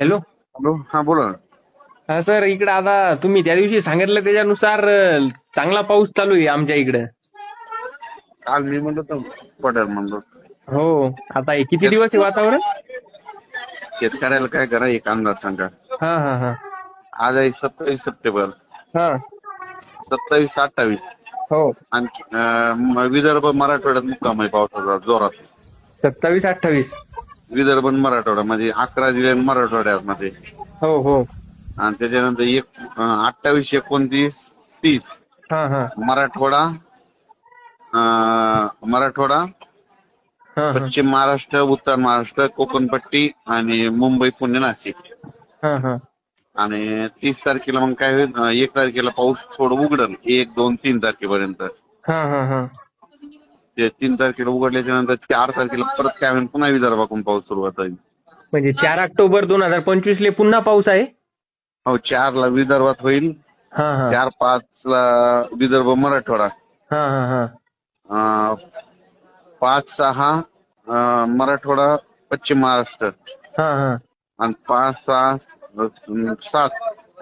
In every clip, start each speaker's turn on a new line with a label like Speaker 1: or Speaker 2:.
Speaker 1: Hello
Speaker 2: hello हा बोला ना.
Speaker 1: हा सर इकडे आता तुम्ही त्या दिवशी सांगितलं त्याच्यानुसार अं, चांगला पाऊस चालू आहे आमच्या इकडे.
Speaker 2: काल मी म्हणलो तर पडेल म्हणलो.
Speaker 1: हो आता हे किती दिवस आहे वातावरण?
Speaker 2: शेतकऱ्याला काय करा एक अंदाज सांगा.
Speaker 1: हा हा हा.
Speaker 2: आज आहे सत्तावीस सप्टेंबर.
Speaker 1: हा.
Speaker 2: सत्तावीस अठ्ठावीस.
Speaker 1: हो.
Speaker 2: अं, म- विदर्भ मराठवाड्यात मुक्काम आहे पावसाचा जोरात.
Speaker 1: सत्तावीस अठ्ठावीस.
Speaker 2: विदर्भ आणि मराठवाडा म्हणजे अकरा जिल्हे मराठवाड्यामध्ये.
Speaker 1: हो हो.
Speaker 2: आणि त्याच्यानंतर एक अं, अठ्ठावीस एकोणतीस तीस.
Speaker 1: हा हा.
Speaker 2: मराठवाडा अं, मराठवाडा
Speaker 1: हा हा.
Speaker 2: पश्चिम महाराष्ट्र उत्तर महाराष्ट्र कोकणपट्टी आणि मुंबई पुणे नाशिक.
Speaker 1: हा हा.
Speaker 2: आणि तीस तारखेला मग काय होईल? अं, एक तारखेला पाऊस थोडं उघडल. एक दोन तीन तारखेपर्यंत.
Speaker 1: हा हा हा.
Speaker 2: तीन तारखेला उघडल्याच्या नंतर चार तारखेला परत काय पुन्हा विदर्भाकडून पाऊस सुरुवात होईल.
Speaker 1: म्हणजे चार ऑक्टोबर दोन हजार पंचवीस ले पुन्हा पाऊस आहे?
Speaker 2: हो चारला विदर्भात होईल.
Speaker 1: हा हा.
Speaker 2: चार पाच ला विदर्भ मराठवाडा.
Speaker 1: हा हा हा.
Speaker 2: पाच सहा मराठवाडा पश्चिम महाराष्ट्र. आणि पाच सहा सात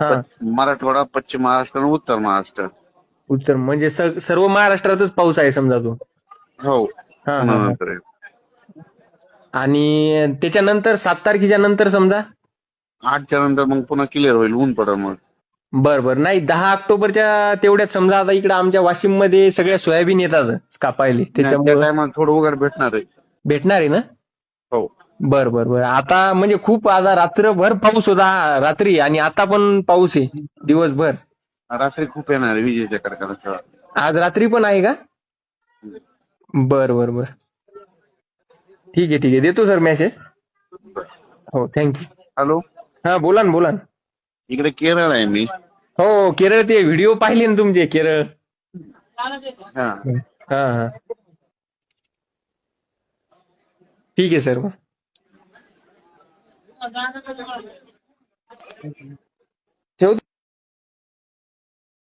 Speaker 1: हा.
Speaker 2: मराठवाडा पश्चिम महाराष्ट्र आणि उत्तर महाराष्ट्र.
Speaker 1: उत्तर म्हणजे सर्व महाराष्ट्रातच पाऊस आहे समजा तो.
Speaker 2: हो.
Speaker 1: हा, हा,
Speaker 2: पुन्हा
Speaker 1: हा.
Speaker 2: नंतर आहे.
Speaker 1: आणि त्याच्यानंतर सात तारखेच्या नंतर समजा?
Speaker 2: आठच्या नंतर मग पुन्हा क्लिअर होईल ऊन पडेल मग.
Speaker 1: बर बर. नाही दहा ऑक्टोबरच्या तेवढ्यात समजा आता इकडे आमच्या वाशिममध्ये सगळ्या सोयाबीन येतात कापायले.
Speaker 2: त्या
Speaker 1: त्याच्यामुळे
Speaker 2: टायमाला थोडं उघड भेटणार आहे.
Speaker 1: भेटणार आहे ना?
Speaker 2: हो.
Speaker 1: बर बर बर. आता म्हणजे खूप आता रात्रभर पाऊस होता रात्री. आणि आता पण पाऊस आहे दिवसभर.
Speaker 2: रात्री खूप येणार आहे विजेच्या कडकडाचा
Speaker 1: आज रात्री पण आहे का? बर बर बर. ठीक आहे ठीक आहे. देतो सर मेसेज हो थँक्यू
Speaker 2: हॅलो
Speaker 1: हा बोला ना बोला ना.
Speaker 2: इकडे केरळ आहे मी.
Speaker 1: हो केरळ ते व्हिडिओ पाहिले ना तुमचे केरळ.
Speaker 2: हा.
Speaker 1: हा हा. ठीक आहे सर मग ठेवतो?